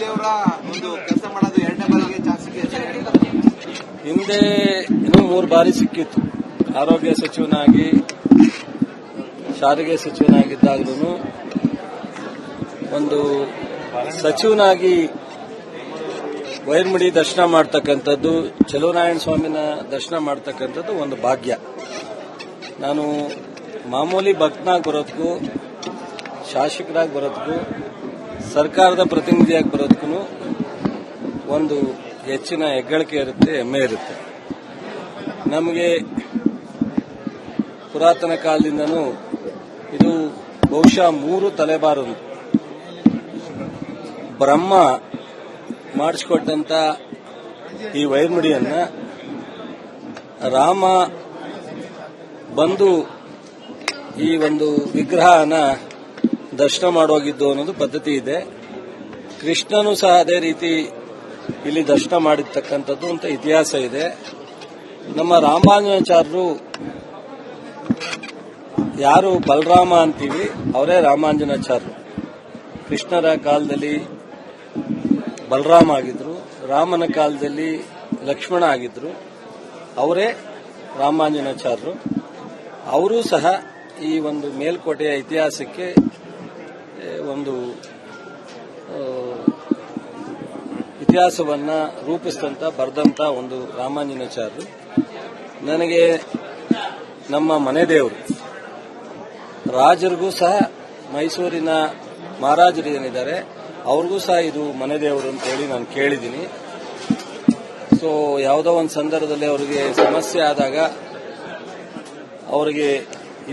ದೇವರ ಒಂದು ಕೆಲಸ ಮಾಡೋದು ಎರಡನೇ ಬಾರಿಗೆ ಚಾನ್ಸ್ ಹಿಂದೆ ಇನ್ನೂ ಮೂರು ಬಾರಿ ಸಿಕ್ಕಿತ್ತು. ಆರೋಗ್ಯ ಸಚಿವನಾಗಿ, ಸಾರಿಗೆ ಸಚಿವನಾಗಿದ್ದಾಗಲೂ ಒಂದು ಸಚಿವನಾಗಿ ವೈರ್ಮುಡಿ ದರ್ಶನ ಮಾಡ್ತಕ್ಕಂಥದ್ದು ಚಲುವನಾರಾಯಣ ಸ್ವಾಮಿನ ದರ್ಶನ ಮಾಡ್ತಕ್ಕಂಥದ್ದು ಒಂದು ಭಾಗ್ಯ. ನಾನು ಮಾಮೂಲಿ ಭಕ್ತನಾಗಿ ಬರೋದಕ್ಕೂ ಶಾಸಕರಾಗಿ ಬರೋದಕ್ಕೂ ಸರ್ಕಾರದ ಪ್ರತಿನಿಧಿಯಾಗಿ ಬರೋದಕ್ಕೂ ಒಂದು ಹೆಚ್ಚಿನ ಹೆಗ್ಗಳಿಕೆ ಇರುತ್ತೆ, ಹೆಮ್ಮೆ ಇರುತ್ತೆ. ನಮಗೆ ಪುರಾತನ ಕಾಲದಿಂದನೂ ಇದು ಬಹುಶಃ ಮೂರು ತಲೆಬಾರದು. ಬ್ರಹ್ಮ ಮಾಡಿಸ್ಕೊಟ್ಟಂತ ಈ ವೈರ್ಮುಡಿಯನ್ನ ರಾಮ ಬಂದು ಈ ಒಂದು ವಿಗ್ರಹನ ದರ್ಶನ ಮಾಡೋಗಿದ್ದು ಅನ್ನೋದು ಪದ್ಧತಿ ಇದೆ. ಕೃಷ್ಣನು ಸಹ ಅದೇ ರೀತಿ ಇಲ್ಲಿ ದರ್ಶನ ಮಾಡಿರ್ತಕ್ಕಂಥದ್ದು ಅಂತ ಇತಿಹಾಸ ಇದೆ. ನಮ್ಮ ರಾಮಾಂಜನಾಚಾರ್ಯರು ಯಾರು ಬಲರಾಮ ಅಂತೀವಿ, ಅವರೇ ರಾಮಾಂಜನಾಚಾರ್ಯರು ಕೃಷ್ಣರ ಕಾಲದಲ್ಲಿ ಬಲರಾಮ ಆಗಿದ್ರು, ರಾಮನ ಕಾಲದಲ್ಲಿ ಲಕ್ಷ್ಮಣ ಆಗಿದ್ರು, ಅವರೇ ರಾಮಾಂಜನಾಚಾರ್ಯರು ಅವರೂ ಸಹ ಈ ಒಂದು ಮೇಲ್ಕೋಟೆಯ ಇತಿಹಾಸಕ್ಕೆ ಒಂದು ಇತಿಹಾಸವನ್ನ ರೂಪಿಸಿದಂತ ಬರೆದಂತ ಒಂದು ರಾಮಾಂಜನಾಚಾರ್ಯರು ನನಗೆ ನಮ್ಮ ಮನೆ ದೇವರು, ರಾಜರಿಗೂ ಸಹ ಮೈಸೂರಿನ ಮಹಾರಾಜರು ಏನಿದ್ದಾರೆ, ಅವ್ರಿಗೂ ಸಹ ಇದು ಮನೆ ದೇವರು ಅಂತ ಹೇಳಿ ನಾನು ಕೇಳಿದ್ದೀನಿ. ಸೊ ಯಾವುದೋ ಒಂದು ಸಂದರ್ಭದಲ್ಲಿ ಅವರಿಗೆ ಸಮಸ್ಯೆ ಆದಾಗ ಅವರಿಗೆ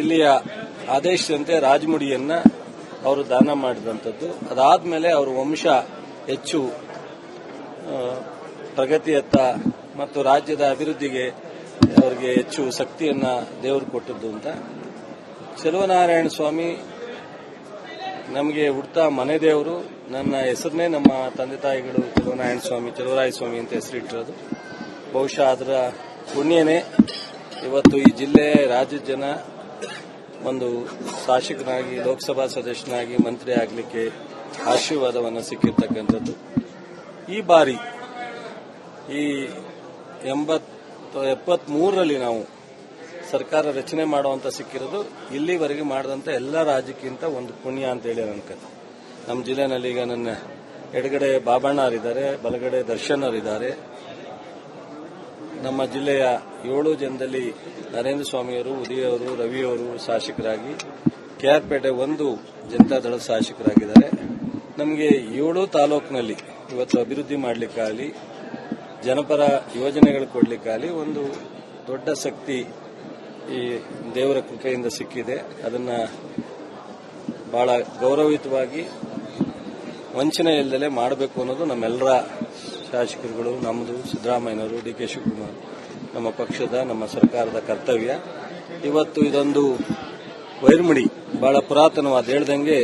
ಇಲ್ಲಿಯ ಆದೇಶದಂತೆ ರಾಜಮುಡಿಯನ್ನ ಅವರು ದಾನ ಮಾಡಿದಂಥದ್ದು. ಅದಾದ್ಮೇಲೆ ಅವರ ವಂಶ ಹೆಚ್ಚು ಪ್ರಗತಿಯತ್ತ ಮತ್ತು ರಾಜ್ಯದ ಅಭಿವೃದ್ಧಿಗೆ ಅವರಿಗೆ ಹೆಚ್ಚು ಶಕ್ತಿಯನ್ನ ದೇವರು ಕೊಟ್ಟದ್ದು ಅಂತ. ಚೆಲುವನಾರಾಯಣ ಸ್ವಾಮಿ ನಮಗೆ ಹುಡ್ತಾ ಮನೆ ದೇವರು. ನನ್ನ ಹೆಸರನ್ನೇ ನಮ್ಮ ತಂದೆ ತಾಯಿಗಳು ಚಲುವನಾರಾಯಣ ಸ್ವಾಮಿ, ಚಲುವರಾಯ ಸ್ವಾಮಿ ಅಂತ ಹೆಸರಿಟ್ಟಿರೋದು. ಬಹುಶಃ ಅದರ ಪುಣ್ಯನೇ. ಇವತ್ತು ಈ ಜಿಲ್ಲೆ ರಾಜ್ಯದ ಜನ ಒಂದು ಶಾಸಕನಾಗಿ, ಲೋಕಸಭಾ ಸದಸ್ಯನಾಗಿ ಮಂತ್ರಿ ಆಗಲಿಕ್ಕೆ ಆಶೀರ್ವಾದವನ್ನು ಸಿಕ್ಕಿರ್ತಕ್ಕಂಥದ್ದು. ಈ ಬಾರಿ, ಈ ಎಂಬತ್ತು ಎಪ್ಪತ್ಮೂರರಲ್ಲಿ ನಾವು ಸರ್ಕಾರ ರಚನೆ ಮಾಡುವಂತ ಸಿಕ್ಕಿರೋದು ಇಲ್ಲಿವರೆಗೆ ಮಾಡಿದಂತ ಎಲ್ಲ ರಾಜ್ಯಕ್ಕಿಂತ ಒಂದು ಪುಣ್ಯ ಅಂತ ಹೇಳಿ ಅನ್ಕತ್ತೆ ನಮ್ಮ ಜಿಲ್ಲೆನಲ್ಲಿ ಈಗ ನನ್ನ ಎಡಗಡೆ ಬಾಬಣ್ಣರಿದ್ದಾರೆ ಬಲಗಡೆ ದರ್ಶನ್ ಅವರಿದ್ದಾರೆ ನಮ್ಮ ಜಿಲ್ಲೆಯ ಏಳು ಜನದಲ್ಲಿ ನರೇಂದ್ರ ಸ್ವಾಮಿಯವರು, ಉದಯವರು, ರವಿಯವರು ಶಾಸಕರಾಗಿ, ಕೆಆರ್ಪೇಟೆ ಒಂದು ಜನತಾದಳ ಶಾಸಕರಾಗಿದ್ದಾರೆ. ನಮಗೆ ಏಳು ತಾಲೂಕಿನಲ್ಲಿ ಇವತ್ತು ಅಭಿವೃದ್ಧಿ ಮಾಡಲಿಕ್ಕಾಗಲಿ, ಜನಪರ ಯೋಜನೆಗಳು ಕೊಡಲಿಕ್ಕಾಗಲಿ ಒಂದು ದೊಡ್ಡ ಶಕ್ತಿ ಈ ದೇವರ ಕೃಪೆಯಿಂದ ಸಿಕ್ಕಿದೆ. ಅದನ್ನ ಬಹಳ ಗೌರವಯುತವಾಗಿ ವಂಚನೆ ಇಲ್ಲದೆ ಮಾಡಬೇಕು ಅನ್ನೋದು ನಮ್ಮೆಲ್ಲರ ಶಾಸಕರುಗಳು ನಮ್ಮದು ಸಿದ್ದರಾಮಯ್ಯನವರು, ಡಿ ಕೆ ಶಿವಕುಮಾರ್, ನಮ್ಮ ಪಕ್ಷದ, ನಮ್ಮ ಸರ್ಕಾರದ ಕರ್ತವ್ಯ. ಇವತ್ತು ಇದೊಂದು ವೈರ್ಮಡಿ, ಬಹಳ ಪುರಾತನವಾದ, ಹೇಳ್ದಂಗೆ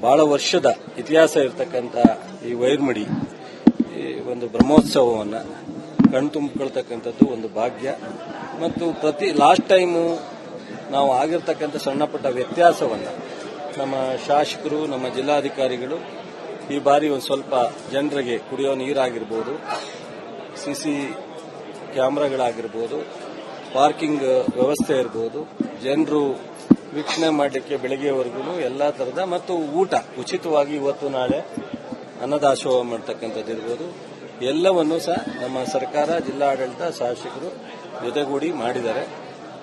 ಬಹಳ ವರ್ಷದ ಇತಿಹಾಸ ಇರತಕ್ಕಂಥ ಈ ವೈರ್ಮಡಿ, ಈ ಒಂದು ಬ್ರಹ್ಮೋತ್ಸವವನ್ನು ಕಣ್ತುಂಬಿಕೊಳ್ತಕ್ಕಂಥದ್ದು ಒಂದು ಭಾಗ್ಯ. ಮತ್ತು ಪ್ರತಿ, ಲಾಸ್ಟ್ ಟೈಮು ನಾವು ಆಗಿರ್ತಕ್ಕಂಥ ಸಣ್ಣ ಪುಟ್ಟ ವ್ಯತ್ಯಾಸವನ್ನು ನಮ್ಮ ಶಾಸಕರು, ನಮ್ಮ ಜಿಲ್ಲಾಧಿಕಾರಿಗಳು ಈ ಬಾರಿ ಒಂದು ಸ್ವಲ್ಪ ಜನರಿಗೆ ಕುಡಿಯೋ ನೀರಾಗಿರ್ಬೋದು ಸಿಸಿ ಕ್ಯಾಮ್ರಾಗಳಾಗಿರ್ಬೋದು, ಪಾರ್ಕಿಂಗ್ ವ್ಯವಸ್ಥೆ ಇರ್ಬೋದು, ಜನರು ವೀಕ್ಷಣೆ ಮಾಡಲಿಕ್ಕೆ ಬೆಳಗ್ಗೆವರೆಗೂ ಎಲ್ಲ ಥರದ ಮತ್ತು ಊಟ ಉಚಿತವಾಗಿ ಇವತ್ತು ನಾಳೆ ಅನ್ನದಾಸೋಹ ಮಾಡ್ತಕ್ಕಂಥದ್ದು ಇರ್ಬೋದು. ಎಲ್ಲವನ್ನೂ ಸಹ ನಮ್ಮ ಸರ್ಕಾರ, ಜಿಲ್ಲಾಡಳಿತ, ಶಾಸಕರು ಜೊತೆಗೂಡಿ ಮಾಡಿದ್ದಾರೆ.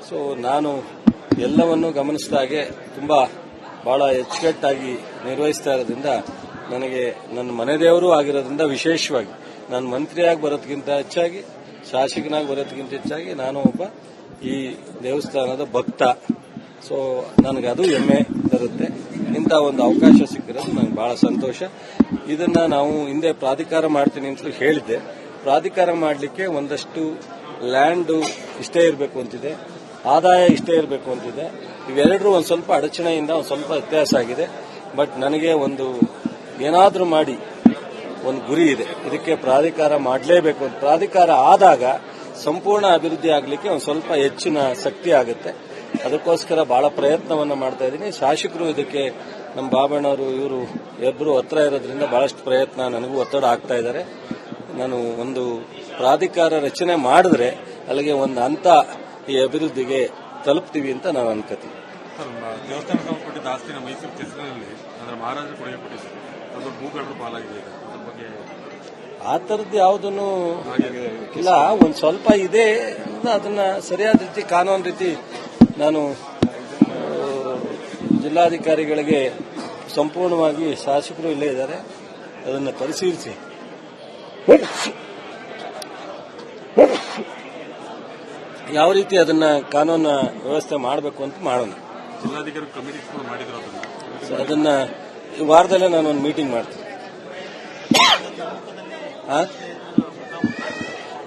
ಸೊ ನಾನು ಎಲ್ಲವನ್ನು ಗಮನಿಸಿದಾಗೆ ತುಂಬಾ ಬಹಳ ಎಚ್ಚುಕಟ್ಟಾಗಿ ನಿರ್ವಹಿಸ್ತಾ ಇರೋದ್ರಿಂದ ನನಗೆ ನನ್ನ ಮನೆ ದೇವರು ಆಗಿರೋದ್ರಿಂದ ವಿಶೇಷವಾಗಿ ನಾನು ಮಂತ್ರಿಯಾಗಿ ಬರೋದಕ್ಕಿಂತ ಹೆಚ್ಚಾಗಿ, ಶಾಸಕನಾಗಿ ಬರೋದಕ್ಕಿಂತ ಹೆಚ್ಚಾಗಿ ನಾನು ಒಬ್ಬ ಈ ದೇವಸ್ಥಾನದ ಭಕ್ತ. ಸೊ ಅದು ಹೆಮ್ಮೆ ತರುತ್ತೆ. ಇಂಥ ಒಂದು ಅವಕಾಶ ಸಿಕ್ಕಿರೋದು ನನಗೆ ಬಹಳ ಸಂತೋಷ. ಇದನ್ನ ನಾವು ಹಿಂದೆ ಪ್ರಾಧಿಕಾರ ಮಾಡ್ತೀನಿ ಅಂತ ಹೇಳಿದ್ದೆ. ಪ್ರಾಧಿಕಾರ ಮಾಡಲಿಕ್ಕೆ ಒಂದಷ್ಟು ಲ್ಯಾಂಡ್ ಇಷ್ಟೇ ಇರಬೇಕು ಅಂತಿದೆ. ಆದಾಯ ಇಷ್ಟೇ ಇರಬೇಕು ಅಂತಿದೆ. ಇವೆರಡರೂ ಒಂದು ಸ್ವಲ್ಪ ಅಡಚಣೆಯಿಂದ ಒಂದು ಸ್ವಲ್ಪ ವ್ಯತ್ಯಾಸ ಆಗಿದೆ. ಬಟ್ ನನಗೆ ಒಂದು ಏನಾದರೂ ಮಾಡಿ, ಒಂದು ಗುರಿ ಇದೆ. ಇದಕ್ಕೆ ಪ್ರಾಧಿಕಾರ ಮಾಡಲೇಬೇಕು ಪ್ರಾಧಿಕಾರ ಆದಾಗ ಸಂಪೂರ್ಣ ಅಭಿವೃದ್ಧಿ ಆಗಲಿಕ್ಕೆ ಒಂದು ಸ್ವಲ್ಪ ಹೆಚ್ಚಿನ ಶಕ್ತಿ ಆಗುತ್ತೆ. ಅದಕ್ಕೋಸ್ಕರ ಬಹಳ ಪ್ರಯತ್ನವನ್ನು ಮಾಡ್ತಾ ಇದ್ದೀನಿ. ಶಾಸಕರು ಇದಕ್ಕೆ ನಮ್ಮ ಬಾಬಣ್ಣವರು, ಇವರು ಇಬ್ಬರು ಹತ್ರ ಇರೋದ್ರಿಂದ ಬಹಳಷ್ಟು ಪ್ರಯತ್ನ ನನಗೂ ಒತ್ತಡ ಆಗ್ತಾ ಇದ್ದಾರೆ ನಾನು ಒಂದು ಪ್ರಾಧಿಕಾರ ರಚನೆ ಮಾಡಿದ್ರೆ ಅಲ್ಲಿಗೆ ಒಂದು ಹಂತ ಈ ಅಭಿವೃದ್ಧಿಗೆ ತಲುಪ್ತೀವಿ ಅಂತ ನಾವು ಅನ್ಕೋತೀವಿ. ದೇವಸ್ಥಾನ ಮೈಸೂರು ಮಹಾರಾಜರು ಅದು ಭೂಗಡರು ಪಾಲಾಗಿದೆ ಈಗ. ಅದ್ರ ಬಗ್ಗೆ ಆ ಥರದ್ದು ಯಾವುದನ್ನು ಇಲ್ಲ ಒಂದು ಸ್ವಲ್ಪ ಇದೆ ಅದನ್ನ ಸರಿಯಾದ ರೀತಿ ಕಾನೂನು ರೀತಿ ನಾನು ಜಿಲ್ಲಾಧಿಕಾರಿಗಳಿಗೆ ಸಂಪೂರ್ಣವಾಗಿ ಶಾಸಕರು ಇಲ್ಲೇ ಇದ್ದಾರೆ. ಅದನ್ನು ಪರಿಶೀಲಿಸಿ. ಯಾವ ರೀತಿ ಅದನ್ನ ಕಾನೂನು ವ್ಯವಸ್ಥೆ ಮಾಡಬೇಕು ಅಂತ ಮಾಡೋಣ. ಜಿಲ್ಲಾಧಿಕಾರಿ ಕಮಿಟಿ ಅದನ್ನ ಈ ವಾರದಲ್ಲೇ ನಾನು ಒಂದು ಮೀಟಿಂಗ್ ಮಾಡ್ತೀನಿ?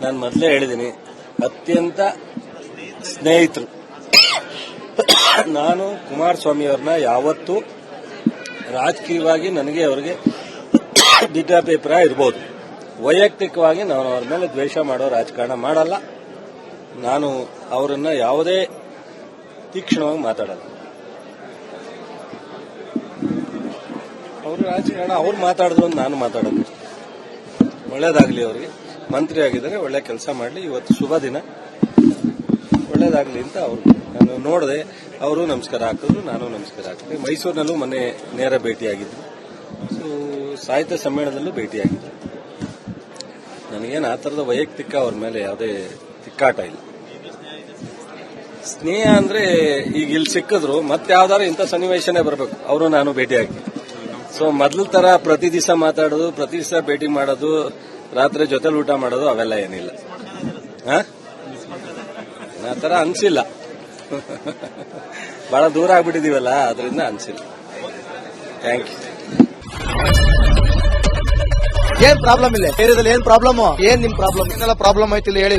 ನಾನು ಮೊದಲೇ ಹೇಳಿದ್ದೀನಿ ಅತ್ಯಂತ ಸ್ನೇಹಿತರು. ನಾನು ಕುಮಾರಸ್ವಾಮಿ ಅವ್ರನ್ನ ಯಾವತ್ತೂ ರಾಜಕೀಯವಾಗಿ ನನಗೆ ಅವರಿಗೆ ದಿಟ್ಟಾಭಿಪ್ರಾಯ ಇರ್ಬೋದು. ವೈಯಕ್ತಿಕವಾಗಿ ನಾನು ಅವ್ರ ಮೇಲೆ ದ್ವೇಷ ಮಾಡೋ ರಾಜಕಾರಣ ಮಾಡಲ್ಲ. ನಾನು ಅವರನ್ನ ಯಾವುದೇ ತೀಕ್ಷ್ಣವಾಗಿ ಮಾತಾಡಲ್ಲ. ಅವರು ರಾಜಕಾರಣ ಅವ್ರು ಮಾತಾಡಿದ್ರು ಅಂತ ನಾನು ಮಾತಾಡೋದು ಒಳ್ಳೇದಾಗ್ಲಿ ಅವರಿಗೆ. ಮಂತ್ರಿ ಆಗಿದ್ದಾರೆ, ಒಳ್ಳೆ ಕೆಲಸ ಮಾಡಲಿ. ಇವತ್ತು ಶುಭ ದಿನ. ಒಳ್ಳೇದಾಗ್ಲಿ ಅಂತ ಅವರು. ನಾನು ನೋಡಿದೆ, ಅವರು ನಮಸ್ಕಾರ ಹಾಕಿದ್ರು, ನಾನು ನಮಸ್ಕಾರ ಹಾಕಿದೆ. ಮೈಸೂರಿನಲ್ಲೂ ಮೊನ್ನೆ ನೇರ ಭೇಟಿಯಾಗಿದ್ರು. ಸೊ, ಸಾಹಿತ್ಯ ಸಮ್ಮೇಳನದಲ್ಲೂ ಭೇಟಿಯಾಗಿದ್ರು. ನನಗೇನು ಆ ಥರದ ವೈಯಕ್ತಿಕ ಅವ್ರ ಮೇಲೆ ಯಾವುದೇ ತಿಕ್ಕಾಟ ಇಲ್ಲ. ಸ್ನೇಹ ಅಂದ್ರೆ ಈಗ ಇಲ್ಲಿ ಸಿಕ್ಕಿದ್ರು, ಮತ್ತೆ ಯಾವ್ದಾದ್ರು ಇಂಥ ಸನ್ನಿವೇಶನೇ ಬರಬೇಕು. ಅವರು ನಾನು ಭೇಟಿಯಾಗಿ. ಸೊ ಮೊದಲ ತರ ಪ್ರತಿ ದಿವಸ ಮಾತಾಡೋದು, ಪ್ರತಿ ದಿವಸ ಭೇಟಿ ಮಾಡೋದು, ರಾತ್ರಿ ಜೊತೆಲಿ ಊಟ ಮಾಡೋದು ಅವೆಲ್ಲ ಏನಿಲ್ಲ. ಆ ತರ ಅನ್ಸಿಲ್ಲ. ಬಹಳ ದೂರ ಆಗ್ಬಿಟ್ಟಿದೀವಲ್ಲ ಅದರಿಂದ ಅನ್ಸಿಲ್ಲ. ಥ್ಯಾಂಕ್ ಯು ಏನ್ ಪ್ರಾಬ್ಲಮ್ ಇಲ್ಲ ಏರಿಯಾದಲ್ಲಿ ಏನ್ ಪ್ರಾಬ್ಲಮ್ ಏನ್ ನಿಮ್ ಪ್ರಾಬ್ಲಮ್ ಏನೆಲ್ಲ ಪ್ರಾಬ್ಲಮ್ ಇಲ್ಲಿ ಹೇಳಿ.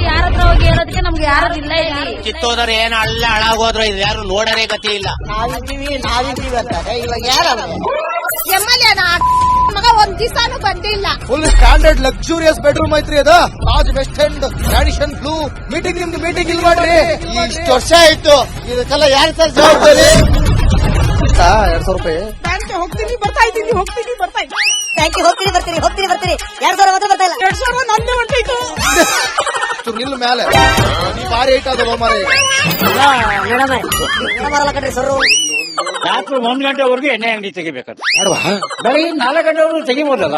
ಅಂತ ಯಾರ ಹತ್ರ ಹೋಗಿ ಹೇಳೋದಕ್ಕೆ ನಮ್ಗೆ ಯಾರು ಇಲ್ಲ ಇಲ್ಲಿ. ಕಿತ್ತೋದ್ರೆ ಏನ್ ಅಲ್ಲ ಹಾಳಾಗೋದ್ರು ಇದು ಯಾರು ನೋಡರೇ ಗತಿ ಇಲ್ಲ. ನಾವಿದ್ದೀವಿ ನಾವಿದ್ದೀವಿ ಅಂತಾರೆ. ಇವಾಗ ಯಾರು ಎಮ್ಮೆಲ್ಯೆ ಮಗ ಒಂದ್ ದಿವಸನು ಬಂದಿಲ್ಲ ಫುಲ್ ಸ್ಟ್ಯಾಂಡರ್ಡ್ ಲಕ್ಸುರಿಯಸ್ ಬೆಡ್ರೂಮ್ ಐತ್ರಿ ಅದ. Taj west end tradition blue meeting ನಿಮ್ದು ಮೀಟಿಂಗ್ ಇಲ್ಲಿ ಮಾಡ್ರಿ. ಇಷ್ಟು ವರ್ಷ ಆಯ್ತು. ಇದಕ್ಕೆಲ್ಲ ಯಾರು ಸರ್ ಜವಾಬ್ದಾರಿ? ಎರಡ್ ಸಾವಿರ ರೂಪಾಯಿ. ಬ್ಯಾಂಕ್ ಹೋಗ್ತೀನಿ ಬರ್ತಾ ಇದ್ದೀನಿ ಹೋಗ್ತೀನಿ ಬರ್ತಾ ಇದ್ದೀನಿ ಹೋಗ್ತೀನಿ ಬರ್ತೀನಿ ಹೋಗ್ತೀನಿ ಬರ್ತೀನಿ ಎರಡ್ ಸಾವಿರ ಮಾತ್ರ ಬರ್ತಾ ಇಲ್ಲ. ಎರಡ್ ಸಾವಿರ ನಂದೇ ಹೊಂಟೈತು ಮೇಲೆ ಭಾರಿ ಐಟ್ ಅದ ಮರ ರಾತ್ರಿ ಒಂದ್ ಗಂಟೆವರೆಗೂ ಎಣ್ಣೆ ಅಂಗಡಿ ತೆಗಿಬೇಕಂತ. ಅಡ್ವಾ ಬೆಳಗ್ಗೆ ನಾಲ್ಕು ಗಂಟೆವರೆಗೂ ತೆಗಿಬೋದಲ್ಲ?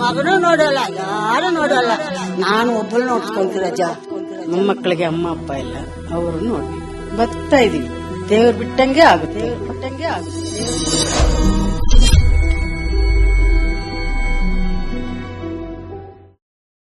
ಮಗನು ನೋಡಲ್ಲ ಯಾರು ನೋಡಲ್ಲ. ನಾನು ಒಬ್ಬಳು ನಮ್ಮ ಮೊಮ್ಮಕ್ಕಳಿಗೆ ಅಮ್ಮ ಅಪ್ಪ ಇಲ್ಲ. ಅವರು ನೋಡಿ. ಬರ್ತಾ ಇದೀವಿ. ದೇವ್ರು ಬಿಟ್ಟಂಗೆ ಆಗುತ್ತೆ ದೇವ್ರು ಬಿಟ್ಟಂಗೆ ಆಗುತ್ತೆ.